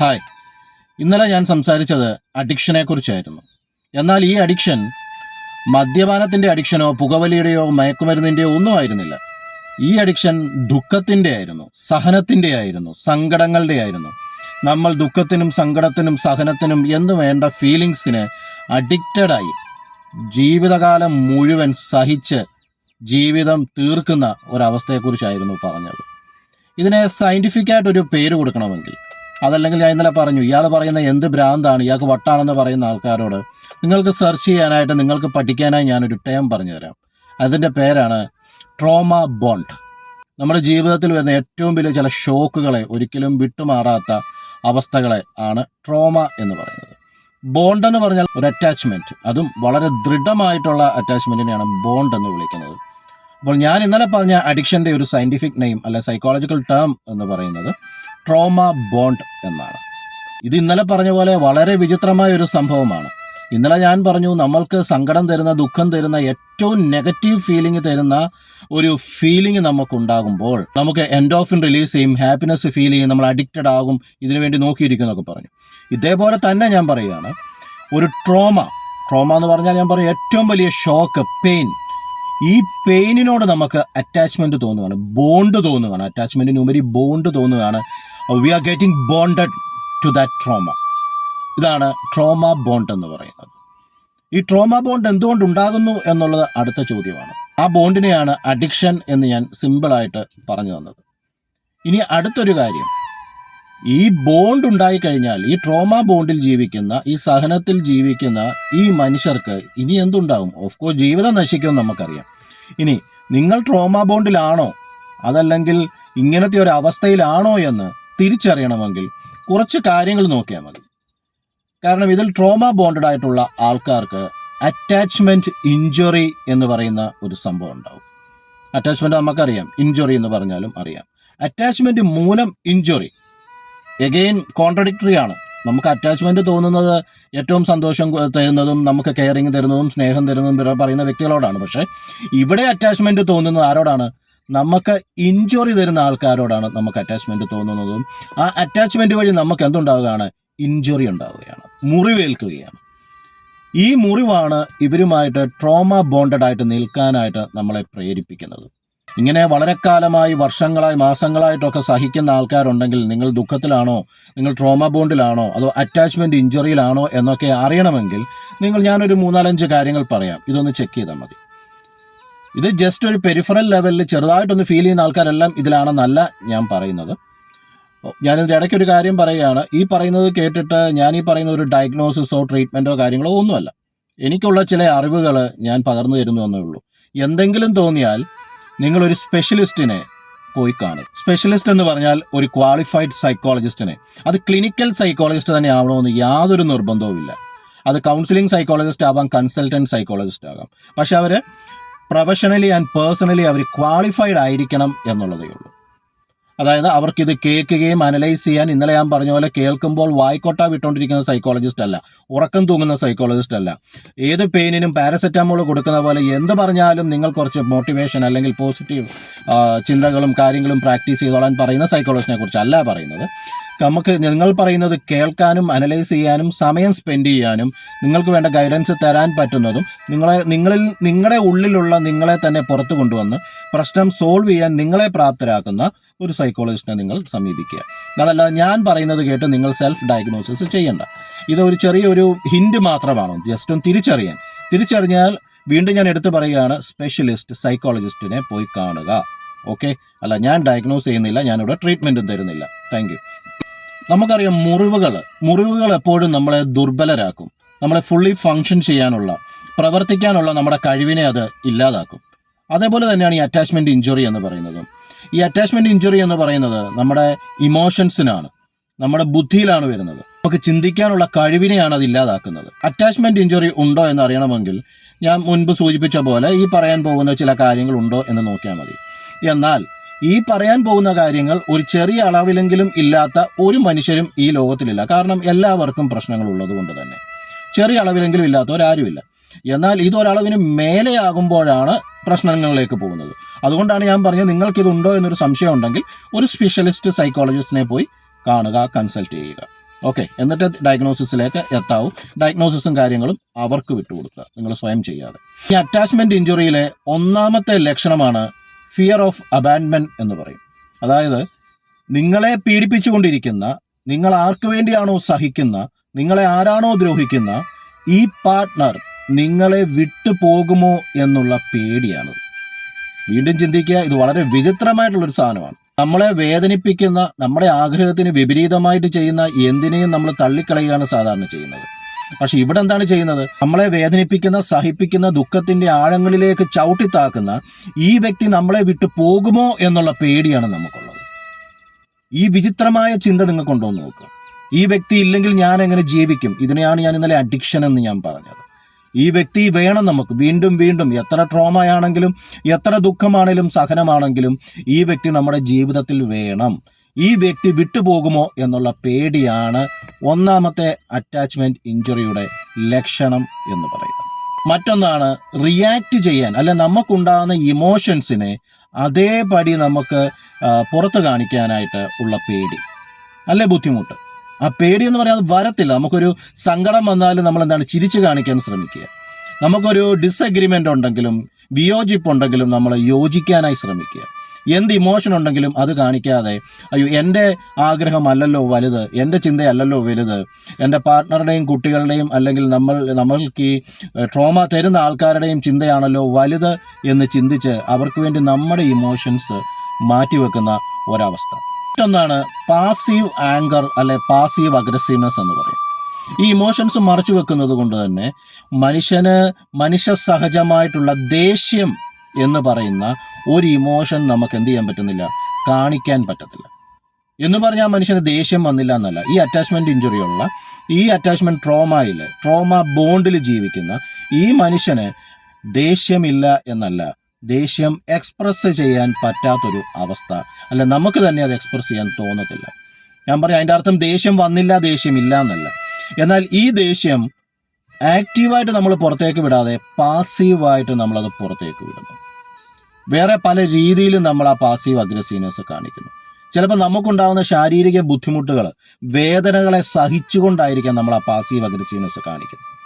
Hi ഇന്നലെ ഞാൻ സംസാരിച്ചത് അഡിക്ഷനെ കുറിച്ചായിരുന്നു എന്നാൽ ഈ അഡിക്ഷൻ മദ്യപാനത്തിന്റെ അഡിക്ഷനോ പുകവലിയുടെയോ മയക്കുമരുന്നിന്റെയോ ഒന്നും ആയിരുന്നില്ല. ഈ അഡിക്ഷൻ ദുഃഖത്തിന്റെ ആയിരുന്നു സഹനത്തിന്റെ ആയിരുന്നു സങ്കടങ്ങളുടെ ആയിരുന്നു. നമ്മൾ ദുഃഖത്തിനും സങ്കടത്തിനും സഹനത്തിനും എന്ന് വേണ്ട ഫീലിങ്സിന് അഡിക്റ്റഡായി ജീവിതകാലം മുഴുവൻ സഹിച്ച് ജീവിതം തീർക്കുന്ന ഒരവസ്ഥയെക്കുറിച്ചായിരുന്നു പറഞ്ഞത്. ഇതിനെ സയന്റിഫിക്കായിട്ടൊരു പേര് കൊടുക്കണമെങ്കിൽ അതല്ലെങ്കിൽ ഞാൻ ഇന്നലെ പറഞ്ഞു ഇയാൾ പറയുന്ന എന്ത് ഭ്രാന്താണ് ഇയാൾക്ക് വട്ടാണെന്ന് പറയുന്ന ആൾക്കാരോട് നിങ്ങൾക്ക് സെർച്ച് ചെയ്യാനായിട്ട് നിങ്ങൾക്ക് പഠിക്കാനായി ഞാനൊരു ടേം പറഞ്ഞുതരാം. അതിന്റെ പേരാണ് ട്രോമ ബോണ്ട് നമ്മുടെ ജീവിതത്തിൽ വരുന്ന ഏറ്റവും വലിയ ചില ഷോക്കുകളെ ഒരിക്കലും വിട്ടുമാറാത്ത അവസ്ഥകളെ ആണ് ട്രോമ എന്ന് പറയുന്നത്. ബോണ്ട് എന്ന് പറഞ്ഞാൽ ഒരു അറ്റാച്ച്മെന്റ് അതും വളരെ ദൃഢമായിട്ടുള്ള അറ്റാച്ച്മെന്റിനെയാണ് ബോണ്ട് എന്ന് വിളിക്കുന്നത്. അപ്പോൾ ഞാൻ ഇന്നലെ പറഞ്ഞ അഡിക്ഷന്റെ ഒരു സയന്റിഫിക് നെയിം അല്ലെ സൈക്കോളജിക്കൽ ടേം എന്ന് പറയുന്നത് ട്രോമ ബോണ്ട് എന്നാണ്. ഇത് ഇന്നലെ പറഞ്ഞ പോലെ വളരെ വിചിത്രമായ ഒരു സംഭവമാണ്. ഇന്നലെ ഞാൻ പറഞ്ഞു നമ്മൾക്ക് സങ്കടം തരുന്ന ദുഃഖം തരുന്ന ഏറ്റവും നെഗറ്റീവ് ഫീലിംഗ് തരുന്ന ഒരു ഫീലിംഗ് നമുക്കുണ്ടാകുമ്പോൾ നമുക്ക് എൻഡോഫിൻ റിലീസ് ചെയ്യും ഹാപ്പിനെസ് ഫീൽ ചെയ്യും നമ്മൾ അഡിക്റ്റഡ് ആകും ഇതിനു വേണ്ടി നോക്കിയിരിക്കും എന്നൊക്കെ പറഞ്ഞു. ഇതേപോലെ തന്നെ ഞാൻ പറയുകയാണ്. ഒരു ട്രോമ ട്രോമ എന്ന് പറഞ്ഞാൽ ഞാൻ പറയും ഏറ്റവും വലിയ ഷോക്ക് പെയിൻ ഈ പെയിനിനോട് നമുക്ക് അറ്റാച്ച്മെന്റ് തോന്നുകയാണ് ബോണ്ട് തോന്നുകയാണ്. അറ്റാച്ച്മെന്റിനുപരി ബോണ്ട് തോന്നുകയാണ്. We are getting bonded to that trauma ഇതാണ് ട്രോമ ബോണ്ട് എന്ന് പറയുന്നത്. ഈ ട്രോമ ബോണ്ട് എന്തുകൊണ്ട് ഉണ്ടാകുന്നു എന്നുള്ളത് അടുത്ത ചോദ്യമാണ്. ആ ബോണ്ടിനെയാണ് അഡിക്ഷൻ എന്ന് ഞാൻ സിമ്പിളായിട്ട് പറഞ്ഞു തന്നത്. ഇനി അടുത്തൊരു കാര്യം. ഈ ബോണ്ട് ഉണ്ടായി കഴിഞ്ഞാൽ ഈ ട്രോമ ബോണ്ടിൽ ജീവിക്കുന്ന ഈ സഹനത്തിൽ ജീവിക്കുന്ന ഈ മനുഷ്യർക്ക് ഇനി എന്തുണ്ടാകും? ഓഫ് കോഴ്സ് ജീവിതം നശിക്കുമെന്ന് നമുക്കറിയാം. ഇനി നിങ്ങൾ ട്രോമ ബോണ്ടിലാണോ അതല്ലെങ്കിൽ ഇങ്ങനത്തെ ഒരു അവസ്ഥയിലാണോ എന്ന് തിരിച്ചറിയണമെങ്കിൽ കുറച്ച് കാര്യങ്ങൾ നോക്കിയാൽ മതി. കാരണം ഇതിൽ ട്രോമ ബോണ്ടഡ് ആയിട്ടുള്ള ആൾക്കാർക്ക് അറ്റാച്ച്മെന്റ് ഇഞ്ചുറി എന്ന് പറയുന്ന ഒരു സംഭവം ഉണ്ടാവും. അറ്റാച്ച്മെന്റ് നമുക്കറിയാം. ഇഞ്ചുറി എന്ന് പറഞ്ഞാലും അറിയാം. അറ്റാച്ച്മെന്റ് മൂലം ഇഞ്ചുറി എഗെയിൻ കോൺട്രഡിക്ടറി ആണ്. നമുക്ക് അറ്റാച്ച്മെന്റ് തോന്നുന്നത് ഏറ്റവും സന്തോഷം തരുന്നതും നമുക്ക് കെയറിങ് തരുന്നതും സ്നേഹം തരുന്നതും പറയുന്ന വ്യക്തികളോടാണ്. പക്ഷേ ഇവിടെ അറ്റാച്ച്മെന്റ് തോന്നുന്നത് ആരോടാണ്? നമുക്ക് ഇഞ്ചുറി തരുന്ന ആൾക്കാരോടാണ് നമുക്ക് അറ്റാച്ച്മെന്റ് തോന്നുന്നതും. ആ അറ്റാച്ച്മെന്റ് വഴി നമുക്ക് എന്തുണ്ടാവുകയാണ്? ഇഞ്ചുറി ഉണ്ടാവുകയാണ്. മുറിവേൽക്കുകയാണ്. ഈ മുറിവാണ് ഇവരുമായിട്ട് ട്രോമ ബോണ്ടഡ് ആയിട്ട് നിൽക്കാനായിട്ട് നമ്മളെ പ്രേരിപ്പിക്കുന്നത്. ഇങ്ങനെ വളരെ കാലമായി വർഷങ്ങളായി മാസങ്ങളായിട്ടൊക്കെ സഹിക്കുന്ന ആൾക്കാരുണ്ടെങ്കിൽ നിങ്ങൾ ദുഃഖത്തിലാണോ? നിങ്ങൾ ട്രോമ ബോണ്ടിലാണോ അതോ അറ്റാച്ച്മെന്റ് ഇഞ്ചുറിയിലാണോ എന്നൊക്കെ അറിയണമെങ്കിൽ നിങ്ങൾ ഞാനൊരു മൂന്നാലഞ്ച് കാര്യങ്ങൾ പറയാം. ഇതൊന്ന് ചെക്ക് ചെയ്താൽ മതി. ഇത് ജസ്റ്റ് ഒരു പെരിഫറൽ ലെവലിൽ ചെറുതായിട്ടൊന്ന് ഫീൽ ചെയ്യുന്ന ആൾക്കാരെല്ലാം ഇതിലാണെന്നല്ല ഞാൻ പറയുന്നത്. ഞാനിതിന്റെ ഇടയ്ക്ക് ഒരു കാര്യം പറയുകയാണ്. ഈ പറയുന്നത് കേട്ടിട്ട് ഞാൻ ഈ പറയുന്ന ഒരു ഡയഗ്നോസിസോ ട്രീറ്റ്മെന്റോ കാര്യങ്ങളോ ഒന്നുമല്ല. എനിക്കുള്ള ചില അറിവുകൾ ഞാൻ പകർന്നു തരുന്നു എന്നേ ഉള്ളൂ. എന്തെങ്കിലും തോന്നിയാൽ നിങ്ങളൊരു സ്പെഷ്യലിസ്റ്റിനെ പോയി കാണും സ്പെഷ്യലിസ്റ്റ് എന്ന് പറഞ്ഞാൽ ഒരു ക്വാളിഫൈഡ് സൈക്കോളജിസ്റ്റിനെ അത് ക്ലിനിക്കൽ സൈക്കോളജിസ്റ്റ് തന്നെ ആവണമെന്ന് യാതൊരു നിർബന്ധവുമില്ല. അത് കൗൺസിലിംഗ് സൈക്കോളജിസ്റ്റ് ആവാം കൺസൾട്ടന്റ് സൈക്കോളജിസ്റ്റ് ആകാം. പക്ഷെ അവർ പ്രൊഫഷണലി ആൻഡ് പേഴ്സണലി അവർ ക്വാളിഫൈഡ് ആയിരിക്കണം എന്നുള്ളതേ ഉള്ളൂ. അതായത് അവർക്കിത് കേൾക്കുകയും അനലൈസ് ചെയ്യാൻ ഇന്നലെ ഞാൻ പറഞ്ഞ പോലെ കേൾക്കുമ്പോൾ വായിക്കോട്ട വിട്ടുകൊണ്ടിരിക്കുന്ന സൈക്കോളജിസ്റ്റ് അല്ല ഉറക്കം തൂങ്ങുന്ന സൈക്കോളജിസ്റ്റ് അല്ല. ഏത് പെയിനിനും പാരസെറ്റാമോൾ കൊടുക്കുന്ന പോലെ എന്ത് പറഞ്ഞാലും നിങ്ങൾ കുറച്ച് മോട്ടിവേഷൻ അല്ലെങ്കിൽ പോസിറ്റീവ് ചിന്തകളും കാര്യങ്ങളും പ്രാക്ടീസ് ചെയ്തോളാൻ പറയുന്ന സൈക്കോളജിസ്റ്റിനെ അല്ല പറയുന്നത്. നമുക്ക് നിങ്ങൾ പറയുന്നത് കേൾക്കാനും അനലൈസ് ചെയ്യാനും സമയം സ്പെൻഡ് ചെയ്യാനും നിങ്ങൾക്ക് വേണ്ട ഗൈഡൻസ് തരാൻ പറ്റുന്നതും നിങ്ങളെ നിങ്ങളിൽ നിങ്ങളുടെ ഉള്ളിലുള്ള നിങ്ങളെ തന്നെ പുറത്തു കൊണ്ടുവന്ന് പ്രശ്നം സോൾവ് ചെയ്യാൻ നിങ്ങളെ പ്രാപ്തരാക്കുന്ന ഒരു സൈക്കോളജിസ്റ്റിനെ നിങ്ങൾ സമീപിക്കുക. അതല്ല ഞാൻ പറയുന്നത് കേട്ട് നിങ്ങൾ സെൽഫ് ഡയഗ്നോസിസ് ചെയ്യണ്ട. ഇതൊരു ചെറിയൊരു ഹിൻഡ് മാത്രമാണ്. ജസ്റ്റ് ഒന്ന് തിരിച്ചറിയാൻ. തിരിച്ചറിഞ്ഞാൽ വീണ്ടും ഞാൻ എടുത്തു പറയുകയാണ് സ്പെഷ്യലിസ്റ്റ് സൈക്കോളജിസ്റ്റിനെ പോയി കാണുക. ഓക്കെ അല്ല ഞാൻ ഡയഗ്നോസ് ചെയ്യുന്നില്ല ഞാനിവിടെ ട്രീറ്റ്മെന്റും തരുന്നില്ല. താങ്ക് നമുക്കറിയാം മുറിവുകൾ മുറിവുകൾ എപ്പോഴും നമ്മളെ ദുർബലരാക്കും. നമ്മളെ ഫുള്ളി ഫങ്ഷൻ ചെയ്യാനുള്ള പ്രവർത്തിക്കാനുള്ള നമ്മുടെ കഴിവിനെ അത് ഇല്ലാതാക്കും. അതേപോലെ തന്നെയാണ് ഈ അറ്റാച്ച്മെന്റ് ഇഞ്ചുറി എന്ന് പറയുന്നത്. ഈ അറ്റാച്ച്മെന്റ് ഇഞ്ചുറി എന്ന് പറയുന്നത് നമ്മുടെ ഇമോഷൻസിനാണ് നമ്മുടെ ബുദ്ധിയിലാണ് വരുന്നത്. നമുക്ക് ചിന്തിക്കാനുള്ള കഴിവിനെയാണ് അത് ഇല്ലാതാക്കുന്നത്. അറ്റാച്ച്മെന്റ് ഇഞ്ചുറി ഉണ്ടോ എന്ന് അറിയണമെങ്കിൽ ഞാൻ മുൻപ് സൂചിപ്പിച്ച പോലെ ഈ പറയാൻ പോകുന്ന ചില കാര്യങ്ങൾ ഉണ്ടോ എന്ന് നോക്കിയാൽ മതി. എന്നാൽ ഈ പറയാൻ പോകുന്ന കാര്യങ്ങൾ ഒരു ചെറിയ അളവിലെങ്കിലും ഇല്ലാത്ത ഒരു മനുഷ്യരും ഈ ലോകത്തിലില്ല. കാരണം എല്ലാവർക്കും പ്രശ്നങ്ങൾ ഉള്ളത് കൊണ്ട് തന്നെ. ചെറിയ അളവിലെങ്കിലും ഇല്ലാത്തവരാരുമില്ല. എന്നാൽ ഇതൊരളവിന് മേലെയാകുമ്പോഴാണ് പ്രശ്നങ്ങളിലേക്ക് പോകുന്നത്. അതുകൊണ്ടാണ് ഞാൻ പറഞ്ഞത് നിങ്ങൾക്കിതുണ്ടോ എന്നൊരു സംശയം ഉണ്ടെങ്കിൽ ഒരു സ്പെഷ്യലിസ്റ്റ് സൈക്കോളജിസ്റ്റിനെ പോയി കാണുക കൺസൾട്ട് ചെയ്യുക. ഓക്കെ എന്നിട്ട് ഡയഗ്നോസിസിലേക്ക് എത്താവും. ഡയഗ്നോസിസും കാര്യങ്ങളും അവർക്ക് വിട്ടുകൊടുക്കുക. നിങ്ങൾ സ്വയം ചെയ്യാതെ. ഈ അറ്റാച്ച്മെന്റ് ഇഞ്ചുറിയിലെ ഒന്നാമത്തെ ലക്ഷണമാണ് ഫിയർ ഓഫ് അബാൻമെന്റ് എന്ന് പറയും. അതായത് നിങ്ങളെ പീഡിപ്പിച്ചുകൊണ്ടിരിക്കുന്ന നിങ്ങൾ ആർക്കു വേണ്ടിയാണോ സഹിക്കുന്ന നിങ്ങളെ ആരാണോ ദ്രോഹിക്കുന്ന ഈ പാർട്ട്ണർ നിങ്ങളെ വിട്ടു പോകുമോ എന്നുള്ള പേടിയാണ്. വീണ്ടും ചിന്തിക്കുക ഇത് വളരെ വിചിത്രമായിട്ടുള്ളൊരു സാധനമാണ്. നമ്മളെ വേദനിപ്പിക്കുന്ന നമ്മുടെ ആഗ്രഹത്തിന് വിപരീതമായിട്ട് ചെയ്യുന്ന എന്തിനേയും നമ്മൾ തള്ളിക്കളയുകയാണ് സാധാരണ ചെയ്യുന്നത്. പക്ഷെ ഇവിടെ എന്താണ് ചെയ്യുന്നത്? നമ്മളെ വേദനിപ്പിക്കുന്ന സഹിപ്പിക്കുന്ന ദുഃഖത്തിന്റെ ആഴങ്ങളിലേക്ക് ചവിട്ടിത്താക്കുന്ന ഈ വ്യക്തി നമ്മളെ വിട്ടു പോകുമോ എന്നുള്ള പേടിയാണ് നമുക്കുള്ളത്. ഈ വിചിത്രമായ ചിന്ത നിങ്ങൾ കൊണ്ടുവന്ന് നോക്കുക ഈ വ്യക്തി ഇല്ലെങ്കിൽ ഞാൻ എങ്ങനെ ജീവിക്കും? ഇതിനെയാണ് ഞാൻ ഇന്നലെ അഡിക്ഷൻ എന്ന് ഞാൻ പറഞ്ഞത്. ഈ വ്യക്തി വേണം നമുക്ക്. വീണ്ടും വീണ്ടും എത്ര ട്രോമയാണെങ്കിലും എത്ര ദുഃഖമാണെങ്കിലും സഹനമാണെങ്കിലും ഈ വ്യക്തി നമ്മുടെ ജീവിതത്തിൽ വേണം. ഈ വ്യക്തി വിട്ടുപോകുമോ എന്നുള്ള പേടിയാണ് ഒന്നാമത്തെ അറ്റാച്ച്മെന്റ് ഇഞ്ചുറിയുടെ ലക്ഷണം എന്ന് പറയുന്നത്. മറ്റൊന്നാണ് റിയാക്ട് ചെയ്യാൻ അല്ലെ നമുക്കുണ്ടാകുന്ന ഇമോഷൻസിനെ അതേപടി നമുക്ക് പുറത്തു കാണിക്കാനായിട്ട് ഉള്ള പേടി അല്ലേ ബുദ്ധിമുട്ട്. ആ പേടി എന്ന് പറയാൻ വരത്തില്ല. നമുക്കൊരു സങ്കടം വന്നാലും നമ്മൾ എന്താണ് ചിരിച്ചു കാണിക്കാൻ ശ്രമിക്കുക. നമുക്കൊരു ഡിസഗ്രിമെന്റ് ഉണ്ടെങ്കിലും വിയോജിപ്പുണ്ടെങ്കിലും നമ്മൾ യോജിക്കാനായി ശ്രമിക്കുക. എന്ത് ഇമോഷൻ ഉണ്ടെങ്കിലും അത് കാണിക്കാതെ അയ്യോ എന്റെ ആഗ്രഹമല്ലല്ലോ വലുത് എന്റെ ചിന്തയല്ലല്ലോ വലുത് എന്റെ പാർട്ട്ണറുടെയും കുട്ടികളുടെയും അല്ലെങ്കിൽ നമ്മൾ നമ്മൾക്ക് ഈ ട്രോമ തരുന്ന ആൾക്കാരുടെയും ചിന്തയാണല്ലോ വലുത് എന്ന് ചിന്തിച്ച് അവർക്ക് വേണ്ടി നമ്മുടെ ഇമോഷൻസ് മാറ്റിവെക്കുന്ന ഒരവസ്ഥ. മറ്റൊന്നാണ് പാസീവ് ആങ്കർ അല്ലെ പാസീവ് അഗ്രസീവ്നെസ് എന്ന് പറയും. ഈ ഇമോഷൻസ് മറച്ചു വെക്കുന്നത് കൊണ്ട് തന്നെ മനുഷ്യന് മനുഷ്യ സഹജമായിട്ടുള്ള ദേഷ്യം എന്ന് പറയുന്ന ഒരു ഇമോഷൻ നമുക്ക് എന്ത് ചെയ്യാൻ പറ്റുന്നില്ല? കാണിക്കാൻ പറ്റത്തില്ല. എന്ന് പറഞ്ഞാൽ മനുഷ്യന് ദേഷ്യം വന്നില്ല എന്നല്ല. ഈ അറ്റാച്ച്മെന്റ് ഇഞ്ചുറി ഉള്ള ഈ അറ്റാച്ച്മെന്റ് ട്രോമയിൽ ട്രോമ ബോണ്ടിൽ ജീവിക്കുന്ന ഈ മനുഷ്യന് ദേഷ്യമില്ല എന്നല്ല. ദേഷ്യം എക്സ്പ്രസ് ചെയ്യാൻ പറ്റാത്തൊരു അവസ്ഥ. അല്ല നമുക്ക് തന്നെ അത് എക്സ്പ്രസ് ചെയ്യാൻ തോന്നത്തില്ല. ഞാൻ പറയാം അതിന്റെ അർത്ഥം ദേഷ്യം വന്നില്ല ദേഷ്യമില്ല എന്നല്ല. എന്നാൽ ഈ ദേഷ്യം ആക്റ്റീവായിട്ട് നമ്മൾ പുറത്തേക്ക് വിടാതെ പാസീവായിട്ട് നമ്മളത് പുറത്തേക്ക് വിടുന്നു. വേറെ പല രീതിയിലും നമ്മൾ ആ പാസീവ് അഗ്രസീവ്നെസ് കാണിക്കുന്നു. ചിലപ്പോൾ നമുക്കുണ്ടാകുന്ന ശാരീരിക ബുദ്ധിമുട്ടുകൾ വേദനകളെ സഹിച്ചുകൊണ്ടായിരിക്കാം നമ്മൾ ആ പാസീവ് അഗ്രസീവ്നെസ് കാണിക്കുന്നത്.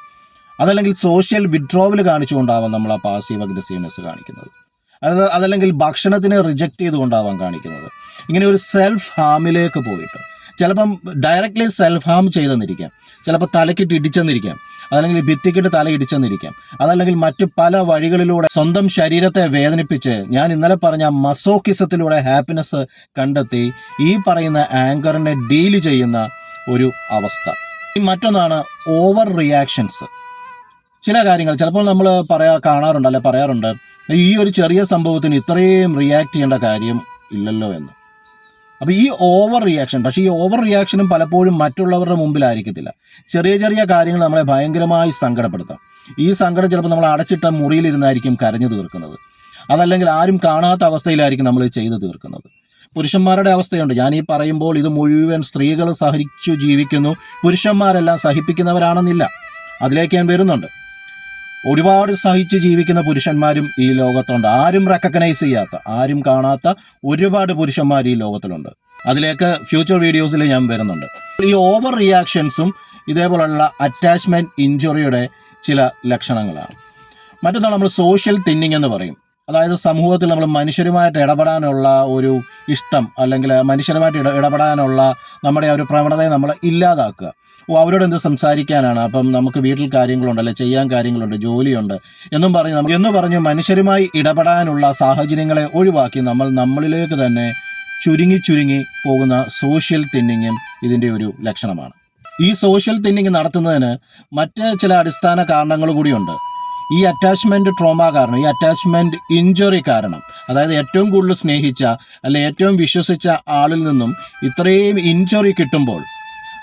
അതല്ലെങ്കിൽ സോഷ്യൽ വിഡ്രോവൽ കാണിച്ചുകൊണ്ടാവാം നമ്മൾ ആ പാസീവ് അഗ്രസീവ്നെസ് കാണിക്കുന്നത്. അത് അതല്ലെങ്കിൽ ഭക്ഷണത്തിനെ റിജക്റ്റ് ചെയ്തുകൊണ്ടാവാം കാണിക്കുന്നത്. ഇങ്ങനെ ഒരു സെൽഫ് ഹാമിലേക്ക് പോയിട്ട് ചിലപ്പം ഡയറക്റ്റ്ലി സെൽഫ് ഹാം ചെയ്തെന്നിരിക്കാം. ചിലപ്പോൾ തലക്കിട്ട് ഇടിച്ചെന്നിരിക്കാം. അതല്ലെങ്കിൽ ഭിത്തിക്കിട്ട് തല ഇടിച്ചെന്നിരിക്കാം അതല്ലെങ്കിൽ മറ്റു പല വഴികളിലൂടെ സ്വന്തം ശരീരത്തെ വേദനിപ്പിച്ച് ഞാൻ ഇന്നലെ പറഞ്ഞ മസോക്കിസത്തിലൂടെ ഹാപ്പിനെസ് കണ്ടെത്തി ഈ പറയുന്ന ആങ്കറിനെ ഡീൽ ചെയ്യുന്ന ഒരു അവസ്ഥ. മറ്റൊന്നാണ് ഓവർ റിയാക്ഷൻസ് ചില കാര്യങ്ങൾ ചിലപ്പോൾ നമ്മൾ പറയാ കാണാറുണ്ട് അല്ലെ പറയാറുണ്ട്. ഈ ഒരു ചെറിയ സംഭവത്തിന് ഇത്രയും റിയാക്ട് ചെയ്യേണ്ട കാര്യം ഇല്ലല്ലോ എന്ന്. അപ്പോൾ ഈ ഓവർ റിയാക്ഷൻ പക്ഷേ ഈ ഓവർ റിയാക്ഷനും പലപ്പോഴും മറ്റുള്ളവരുടെ മുമ്പിലായിരിക്കത്തില്ല. ചെറിയ ചെറിയ കാര്യങ്ങൾ നമ്മളെ ഭയങ്കരമായി സങ്കടപ്പെടുത്താം. ഈ സങ്കടം ചിലപ്പോൾ നമ്മൾ അടച്ചിട്ട മുറിയിലിരുന്നായിരിക്കും കരഞ്ഞു തീർക്കുന്നത്. അതല്ലെങ്കിൽ ആരും കാണാത്ത അവസ്ഥയിലായിരിക്കും നമ്മൾ ചെയ്തു തീർക്കുന്നത്. പുരുഷന്മാരുടെ അവസ്ഥയുണ്ട്. ഞാൻ ഈ പറയുമ്പോൾ ഇത് മുഴുവൻ സ്ത്രീകൾ സഹിച്ചു ജീവിക്കുന്നു. പുരുഷന്മാരെല്ലാം സഹിപ്പിക്കുന്നവരാണെന്നില്ല. അതിലേക്ക് ഞാൻ വരുന്നുണ്ട്. ഒരുപാട് സഹിച്ച് ജീവിക്കുന്ന പുരുഷന്മാരും ഈ ലോകത്തുണ്ട്. ആരും റെക്കഗ്നൈസ് ചെയ്യാത്ത ആരും കാണാത്ത ഒരുപാട് പുരുഷന്മാർ ഈ ലോകത്തിലുണ്ട്. അതിലേക്ക് ഫ്യൂച്ചർ വീഡിയോസിൽ ഞാൻ വരുന്നുണ്ട്. ഈ ഓവർ റിയാക്ഷൻസും ഇതേപോലുള്ള അറ്റാച്ച്മെന്റ് ഇഞ്ചുറിയുടെ ചില ലക്ഷണങ്ങളാണ്. മറ്റൊന്നാണ് നമ്മൾ സോഷ്യൽ തിന്നിങ് എന്ന് പറയും. അതായത് സമൂഹത്തിൽ നമ്മൾ മനുഷ്യരുമായിട്ട് ഇടപെടാനുള്ള ഒരു ഇഷ്ടം അല്ലെങ്കിൽ മനുഷ്യരുമായിട്ട് ഇട ഇടപെടാനുള്ള നമ്മുടെ ആ ഒരു പ്രവണതയെ നമ്മൾ ഇല്ലാതാക്കുക. ഓ അവരോട് എന്ത് സംസാരിക്കാനാണ്? അപ്പം നമുക്ക് വീട്ടിൽ കാര്യങ്ങളുണ്ട് അല്ലെ ചെയ്യാൻ കാര്യങ്ങളുണ്ട് ജോലിയുണ്ട് എന്നും പറഞ്ഞ് നമുക്ക് എന്ന് പറഞ്ഞ് മനുഷ്യരുമായി ഇടപെടാനുള്ള സാഹചര്യങ്ങളെ ഒഴിവാക്കി നമ്മൾ നമ്മളിലേക്ക് തന്നെ ചുരുങ്ങി ചുരുങ്ങി പോകുന്ന സോഷ്യൽ തിന്നിങ്ങും ഇതിന്റെ ഒരു ലക്ഷണമാണ്. ഈ സോഷ്യൽ തിന്നിങ് നടത്തുന്നതിന് മറ്റ് ചില അടിസ്ഥാന കാരണങ്ങൾ കൂടിയുണ്ട്. ഈ അറ്റാച്ച്മെന്റ് ട്രോമ കാരണം ഈ അറ്റാച്ച്മെന്റ് ഇഞ്ചുറി കാരണം അതായത് ഏറ്റവും കൂടുതൽ സ്നേഹിച്ച അല്ലെ ഏറ്റവും വിശ്വസിച്ച ആളിൽ നിന്നും ഇത്രയും ഇഞ്ചുറി കിട്ടുമ്പോൾ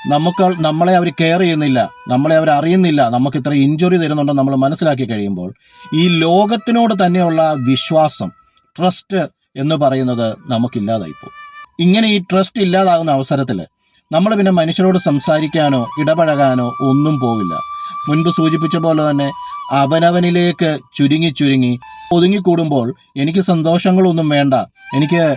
നമുക്ക് നമ്മളെ അവർ കെയർ ചെയ്യുന്നില്ല നമ്മളെ അവർ അറിയുന്നില്ല നമുക്ക് ഇത്ര ഇഞ്ചുറി തരുന്നുണ്ടെന്ന് നമ്മൾ മനസ്സിലാക്കി കഴിയുമ്പോൾ ഈ ലോകത്തിനോട് തന്നെയുള്ള വിശ്വാസം ട്രസ്റ്റ് എന്ന് പറയുന്നത് നമുക്കില്ലാതായിപ്പോൾ ഇങ്ങനെ ഈ ട്രസ്റ്റ് ഇല്ലാതാകുന്ന അവസരത്തിൽ നമ്മൾ പിന്നെ മനുഷ്യരോട് സംസാരിക്കാനോ ഇടപഴകാനോ ഒന്നും പോവില്ല. മുൻപ് സൂചിപ്പിച്ച പോലെ തന്നെ അവനവനിലേക്ക് ചുരുങ്ങി ചുരുങ്ങി ഒതുങ്ങിക്കൂടുമ്പോൾ എനിക്ക് സന്തോഷങ്ങളൊന്നും വേണ്ട. എനിക്ക്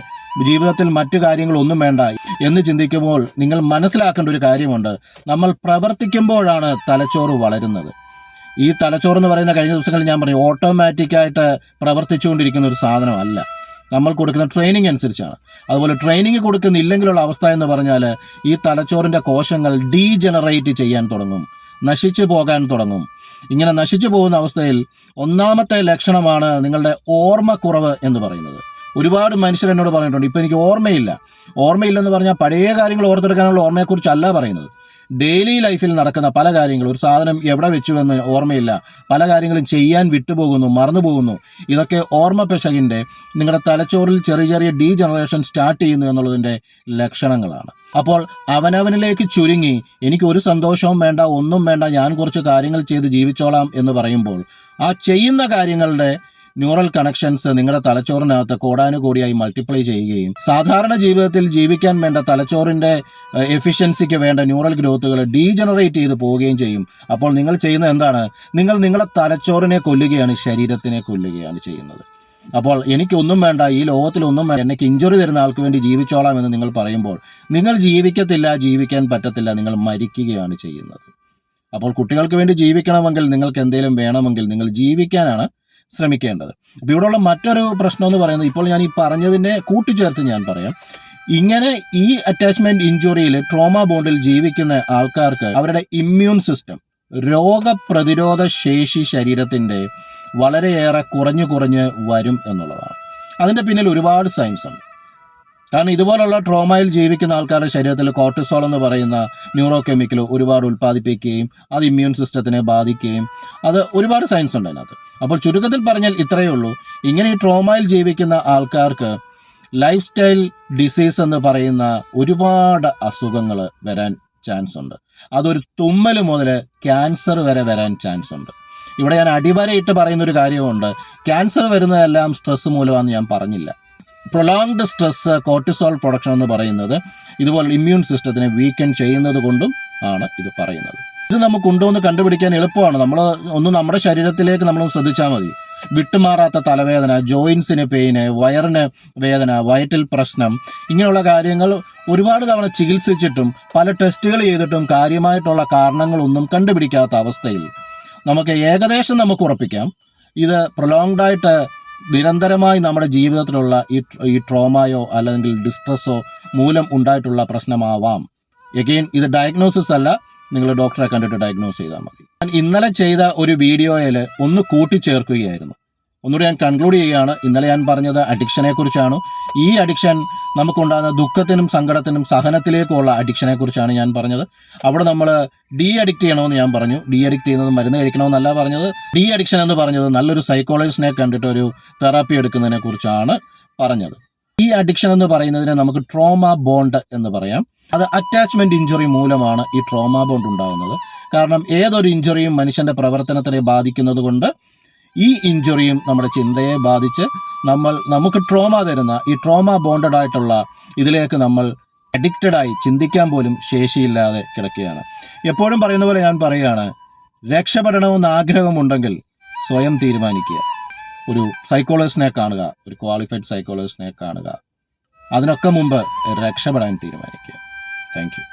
ജീവിതത്തിൽ മറ്റു കാര്യങ്ങളൊന്നും വേണ്ട എന്ന് ചിന്തിക്കുമ്പോൾ നിങ്ങൾ മനസ്സിലാക്കേണ്ട ഒരു കാര്യമുണ്ട്. നമ്മൾ പ്രവർത്തിക്കുമ്പോഴാണ് തലച്ചോറ് വളരുന്നത്. ഈ തലച്ചോറ് എന്ന് പറയുന്ന കഴിഞ്ഞ ദിവസങ്ങളിൽ ഞാൻ പറയും ഓട്ടോമാറ്റിക്കായിട്ട് പ്രവർത്തിച്ചുകൊണ്ടിരിക്കുന്ന ഒരു സാധനമല്ല. നമ്മൾ കൊടുക്കുന്ന ട്രെയിനിങ് അനുസരിച്ചാണ്. അതുപോലെ ട്രെയിനിങ് കൊടുക്കുന്നില്ലെങ്കിലുള്ള അവസ്ഥ എന്ന് പറഞ്ഞാൽ ഈ തലച്ചോറിന്റെ കോശങ്ങൾ ഡീജനറേറ്റ് ചെയ്യാൻ തുടങ്ങും. നശിച്ചു പോകാൻ തുടങ്ങും. ഇങ്ങനെ നശിച്ചു പോകുന്ന അവസ്ഥയിൽ ഒന്നാമത്തെ ലക്ഷണമാണ് നിങ്ങളുടെ ഓർമ്മക്കുറവ് എന്ന് പറയുന്നത്. ഒരുപാട് മനുഷ്യർ എന്നോട് പറഞ്ഞിട്ടുണ്ട് ഇപ്പം എനിക്ക് ഓർമ്മയില്ല. ഓർമ്മയില്ലെന്ന് പറഞ്ഞാൽ പഴയ കാര്യങ്ങൾ ഓർത്തെടുക്കാനുള്ള ഓർമ്മയെക്കുറിച്ചല്ല പറയുന്നത്. ഡെയിലി ലൈഫിൽ നടക്കുന്ന പല കാര്യങ്ങളും ഒരു സാധനം എവിടെ വെച്ചുവെന്ന് ഓർമ്മയില്ല പല കാര്യങ്ങളും ചെയ്യാൻ വിട്ടുപോകുന്നു മറന്നുപോകുന്നു ഇതൊക്കെ ഓർമ്മ പെശകിന്റെ നിങ്ങളുടെ തലച്ചോറിൽ ചെറിയ ചെറിയ ഡീ ജനറേഷൻ സ്റ്റാർട്ട് ചെയ്യുന്നു എന്നുള്ളതിന്റെ ലക്ഷണങ്ങളാണ്. അപ്പോൾ അവനവനിലേക്ക് ചുരുങ്ങി എനിക്ക് ഒരു സന്തോഷവും വേണ്ട ഒന്നും വേണ്ട ഞാൻ കുറച്ച് കാര്യങ്ങൾ ചെയ്ത് ജീവിച്ചോളാം എന്ന് പറയുമ്പോൾ ആ ചെയ്യുന്ന കാര്യങ്ങളുടെ ന്യൂറൽ കണക്ഷൻസ് നിങ്ങളുടെ തലച്ചോറിനകത്ത് കോടാനുകൂടിയായി മൾട്ടിപ്ലൈ ചെയ്യുകയും സാധാരണ ജീവിതത്തിൽ ജീവിക്കാൻ വേണ്ട തലച്ചോറിന്റെ എഫിഷ്യൻസിക്ക് വേണ്ട ന്യൂറൽ ഗ്രോത്തുകൾ ഡീജനറേറ്റ് ചെയ്ത് പോവുകയും ചെയ്യും. അപ്പോൾ നിങ്ങൾ ചെയ്യുന്നത് എന്താണ്? നിങ്ങൾ നിങ്ങളുടെ തലച്ചോറിനെ കൊല്ലുകയാണ് ശരീരത്തിനെ കൊല്ലുകയാണ് ചെയ്യുന്നത്. അപ്പോൾ എനിക്കൊന്നും വേണ്ട ഈ ലോകത്തിലൊന്നും വേണ്ട. എന്നെ ഇഞ്ചുറി തരുന്ന ആൾക്ക് വേണ്ടി ജീവിച്ചോളാം എന്ന് നിങ്ങൾ പറയുമ്പോൾ നിങ്ങൾ ജീവിക്കത്തില്ല ജീവിക്കാൻ പറ്റത്തില്ല നിങ്ങൾ മരിക്കുകയാണ് ചെയ്യുന്നത്. അപ്പോൾ കുട്ടികൾക്ക് വേണ്ടി ജീവിക്കണമെങ്കിൽ നിങ്ങൾക്ക് എന്തെങ്കിലും വേണമെങ്കിൽ നിങ്ങൾ ജീവിക്കാനാണ് ശ്രമിക്കേണ്ടത്. അപ്പോൾ ഇവിടെയുള്ള മറ്റൊരു പ്രശ്നം എന്ന് പറയുന്നത് ഇപ്പോൾ ഞാൻ ഈ പറഞ്ഞതിനെ കൂട്ടിച്ചേർത്ത് ഞാൻ പറയാം. ഇങ്ങനെ ഈ അറ്റാച്ച്മെന്റ് ഇഞ്ചുറിയിൽ ട്രോമ ബോണ്ടിൽ ജീവിക്കുന്ന ആൾക്കാർക്ക് അവരുടെ ഇമ്മ്യൂൺ സിസ്റ്റം രോഗപ്രതിരോധ ശേഷി ശരീരത്തിന്റെ വളരെയേറെ കുറഞ്ഞു കുറഞ്ഞ് വരും എന്നുള്ളതാണ്. അതിന്റെ പിന്നിൽ ഒരുപാട് സയൻസ് ഉണ്ട്. കാരണം ഇതുപോലുള്ള ട്രോമയിൽ ജീവിക്കുന്ന ആൾക്കാരുടെ ശരീരത്തിൽ കോർട്ടിസോൾ എന്ന് പറയുന്ന ന്യൂറോ കെമിക്കൽ ഒരുപാട് ഉൽപ്പാദിപ്പിക്കുകയും അത് ഇമ്മ്യൂൺ സിസ്റ്റത്തിനെ ബാധിക്കുകയും അത് ഒരുപാട് സയൻസ് ഉണ്ട് അതിനകത്ത്. അപ്പോൾ ചുരുക്കത്തിൽ പറഞ്ഞാൽ ഇത്രയേ ഉള്ളൂ. ഇങ്ങനെ ഈ ട്രോമയിൽ ജീവിക്കുന്ന ആൾക്കാർക്ക് ലൈഫ് സ്റ്റൈൽ ഡിസീസ് എന്ന് പറയുന്ന ഒരുപാട് അസുഖങ്ങൾ വരാൻ ചാൻസ് ഉണ്ട്. അതൊരു തുമ്മൽ മുതൽ ക്യാൻസർ വരെ വരാൻ ചാൻസ് ഉണ്ട്. ഇവിടെ ഞാൻ അടിവരയിട്ട് പറയുന്ന ഒരു കാര്യമുണ്ട് ക്യാൻസർ വരുന്നതെല്ലാം സ്ട്രെസ് മൂലമാണെന്ന് ഞാൻ പറഞ്ഞില്ല. പ്രൊലോങ്ഡ് സ്ട്രെസ് കോർട്ടിസോൾ പ്രൊഡക്ഷൻ എന്ന് പറയുന്നത് ഇതുപോലെ ഇമ്മ്യൂൺ സിസ്റ്റത്തിനെ വീക്കൻ ചെയ്യുന്നത് കൊണ്ടും ആണ് ഇത് പറയുന്നത്. ഇത് നമുക്കുണ്ടോ എന്ന് കണ്ടുപിടിക്കാൻ എളുപ്പമാണ്. നമ്മൾ ഒന്ന് നമ്മുടെ ശരീരത്തിലേക്ക് നമ്മൾ ശ്രദ്ധിച്ചാൽ മതി. വിട്ടുമാറാത്ത തലവേദന ജോയിൻസിന് പെയിന് വയറിന് വേദന വയറ്റിൽ പ്രശ്നം ഇങ്ങനെയുള്ള കാര്യങ്ങൾ ഒരുപാട് തവണ ചികിത്സിച്ചിട്ടും പല ടെസ്റ്റുകൾ ചെയ്തിട്ടും കാര്യമായിട്ടുള്ള കാരണങ്ങളൊന്നും കണ്ടുപിടിക്കാത്ത അവസ്ഥയിൽ നമുക്ക് ഏകദേശം നമുക്ക് ഉറപ്പിക്കാം. ഇത് പ്രൊലോങ്ഡ് ആയിട്ട് നിരന്തരമായി നമ്മുടെ ജീവിതത്തിലുള്ള ഈ ഈ ട്രോമയോ അല്ലെങ്കിൽ ഡിസ്ട്രെസ്സോ മൂലം ഉണ്ടായിട്ടുള്ള പ്രശ്നമാവാം. എഗെയിൻ ഇത് ഡയഗ്നോസിസ് അല്ല. നിങ്ങൾ ഡോക്ടറെ കണ്ടിട്ട് ഡയഗ്നോസ് ചെയ്താൽ മതി. ഞാൻ ഇന്നലെ ചെയ്ത ഒരു വീഡിയോയിൽ ഒന്ന് കൂട്ടിച്ചേർക്കുകയായിരുന്നു. ഒന്നുകൂടി ഞാൻ കൺക്ലൂഡ് ചെയ്യുകയാണ്. ഇന്നലെ ഞാൻ പറഞ്ഞത് അഡിക്ഷനെ കുറിച്ചാണ് ഈ അഡിക്ഷൻ നമുക്കുണ്ടാകുന്ന ദുഃഖത്തിനും സങ്കടത്തിനും സഹനത്തിലേക്കുള്ള അഡിക്ഷനെ കുറിച്ചാണ് ഞാൻ പറഞ്ഞത്. അവിടെ നമ്മൾ ഡി അഡിക്റ്റ് ചെയ്യണമെന്ന് ഞാൻ പറഞ്ഞു. ഡി അഡിക്റ്റ് ചെയ്യുന്നത് മരുന്ന് കഴിക്കണമെന്നല്ല പറഞ്ഞത്. ഡി അഡിക്ഷൻ എന്ന് പറഞ്ഞത് നല്ലൊരു സൈക്കോളജിസ്റ്റിനെ കണ്ടിട്ട് ഒരു തെറാപ്പി എടുക്കുന്നതിനെ കുറിച്ചാണ് പറഞ്ഞത്. ഈ അഡിക്ഷൻ എന്ന് പറയുന്നതിനെ നമുക്ക് ട്രോമ ബോണ്ട് എന്ന് പറയാം. അത് അറ്റാച്ച്മെന്റ് ഇഞ്ചുറി മൂലമാണ് ഈ ട്രോമ ബോണ്ട് ഉണ്ടാകുന്നത്. കാരണം ഏതൊരു ഇഞ്ചുറിയും മനുഷ്യന്റെ പ്രവർത്തനത്തിനെ ബാധിക്കുന്നത് കൊണ്ട് ഈ ഇഞ്ചുറിയും നമ്മുടെ ചിന്തയെ ബാധിച്ച് നമ്മൾ നമുക്ക് ട്രോമ തരുന്ന ഈ ട്രോമ ബോണ്ടഡ് ആയിട്ടുള്ള ഇതിലേക്ക് നമ്മൾ അഡിക്റ്റഡ് ആയി ചിന്തിക്കാൻ പോലും ശേഷിയില്ലാതെ കിടക്കുകയാണ്. എപ്പോഴും പറയുന്ന പോലെ ഞാൻ പറയുകയാണ് രക്ഷപ്പെടണമെന്ന് ആഗ്രഹമുണ്ടെങ്കിൽ സ്വയം തീരുമാനിക്കുക. ഒരു സൈക്കോളജിസ്റ്റിനെ കാണുക ഒരു ക്വാളിഫൈഡ് സൈക്കോളജിസ്റ്റിനെ കാണുക. അതിനൊക്കെ മുമ്പ് രക്ഷപ്പെടാൻ തീരുമാനിക്കുക. Thank you